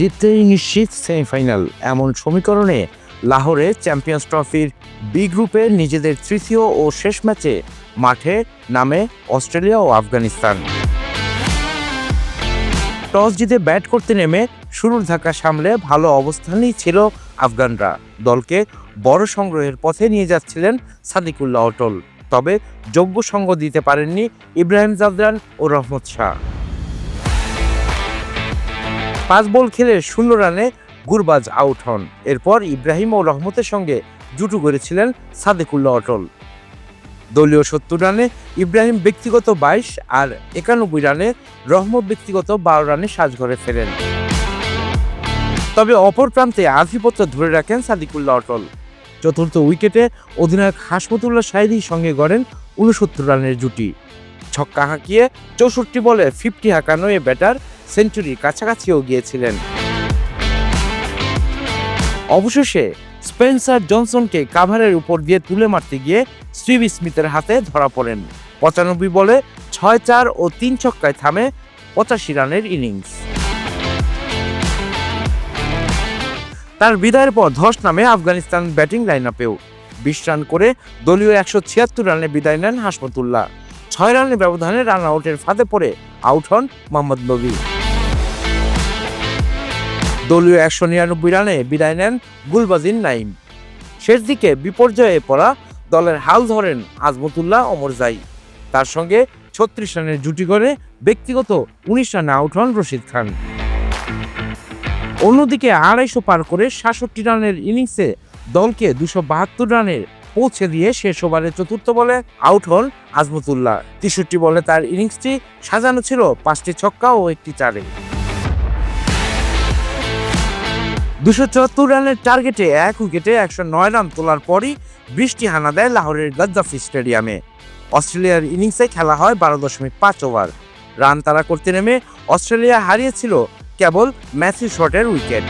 জিততেই নিশ্চিত সেমিফাইনাল। এমন সমীকরণে লাহোরে চ্যাম্পিয়ন্স ট্রফির বি গ্রুপে নিজেদের তৃতীয় ও শেষ ম্যাচে মাঠে নামে অস্ট্রেলিয়া ও আফগানিস্তান। টস জিতে ব্যাট করতে নেমে শুরুর ধাক্কা সামলে ভালো অবস্থানেই ছিল আফগানরা। দলকে বড় সংগ্রহের পথে নিয়ে যাচ্ছিলেন সাদিকুল্লাহ অটল। তবে যোগ্য সঙ্গ দিতে পারেননি ইব্রাহিম জাফরান ও রহমত শাহ। পাঁচ বল খেলে শূন্য রানে গুরবাজ আউট হন। এরপর ইব্রাহিম ও রহমতের সঙ্গে জুটু করেছিলেন সাদেকুল্লাহ অটল। দলীয় সত্তর রানে ইব্রাহিম ব্যক্তিগত বাইশ আর একানব্বই রানে রহমত ব্যক্তিগত বারো রানে সাজঘরে ফেরেন। তবে অপর প্রান্তে আধিপত্য ধরে রাখেন সাদিকুল্লাহ অটল। চতুর্থ উইকেটে অধিনায়ক হাসমতুল্লাহ শাহিদির সঙ্গে গড়েন উনসত্তর রানের জুটি। ছক্কা হাঁকিয়ে চৌষট্টি বলে ফিফটি হাঁকানো এ ব্যাটার সেঞ্চুরির কাছাকাছিও গিয়েছিলেন। অবশেষে স্পেন্সার জনসনকে কাভারের উপর দিয়ে তুলে মারতে গিয়ে স্টিভ স্মিথের হাতে ধরা পড়েন। পঁচানব্বই বলে ছয় চার ও তিন ছক্কায় থামে পঁচাশি রানের ইনিংস। তার বিদায়ের পর ধস নামে আফগানিস্তান ব্যাটিং লাইন আপেও বিশ রান করে দলীয় একশো ছিয়াত্তর রানে বিদায় নেন হাসমতুল্লাহ ছয় রানের ব্যবধানে রান আউটের ফাঁদে পড়ে আউট হন মোহাম্মদ নবী। দলীয় একশো নিরানব্বই রানে বিদায় নেন গুলবাজিন নাইম শেষ দিকে বিপর্যয়ে পড়া দলের হাল ধরেন আজমতুল্লাহ অমরজাই তার সঙ্গে ছত্রিশ রানের জুটি করে ব্যক্তিগত উনিশ রানে আউট হন রশিদ খান। অন্যদিকে আড়াইশো পার করে সাতষট্টি রানের ইনিংসে দলকে দুশো বাহাত্তর রানের পৌঁছে দিয়ে শেষ ওভারে চতুর্থ বলে আউট হন আজমতুল্লাহ। তেষট্টি বলে তার ইনিংসটি সাজানো ছিল পাঁচটি ছক্কা ও একটি চারে। দুশো চুয়াত্তর রানের টার্গেটে এক উইকেটে একশো নয় রান তোলার পরই বৃষ্টি হানা দেয় লাহোরের গদ্দাফি স্টেডিয়ামে। অস্ট্রেলিয়ার ইনিংসে খেলা হয় বারো দশমিক পাঁচ ওভার। রান তারা করতে নেমে অস্ট্রেলিয়া হারিয়েছিল কেবল ম্যাথিউ শটের উইকেট।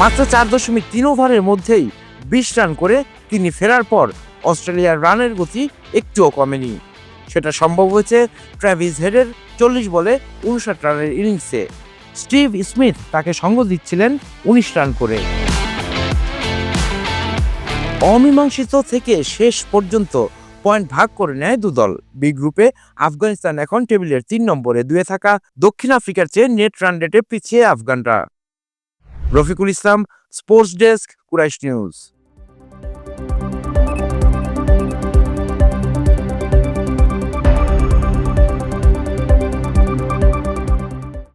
মাত্র চার দশমিক তিন ওভারের মধ্যেই বিশ রান করে তিনি ফেরার পর অস্ট্রেলিয়ার রানের গতি একটুও কমেনি। সেটা সম্ভব হয়েছে ট্র্যাভিস হেডের চল্লিশ বলে উনষাট রানের ইনিংসে। স্টিভ স্মিথ তাকে সঙ্গ দিচ্ছিলেন উনিশ রান করে। অমীমাংসিত থেকে শেষ পর্যন্ত পয়েন্ট ভাগ করে নেয় দুদল বি গ্রুপে আফগানিস্তান এখন টেবিলের তিন নম্বরে, দুয়ে থাকা দক্ষিণ আফ্রিকার চেয়ে নেট রান রেটে পিছিয়ে আফগানরা। Rafiqul Islam, sports desk, Kuraish news.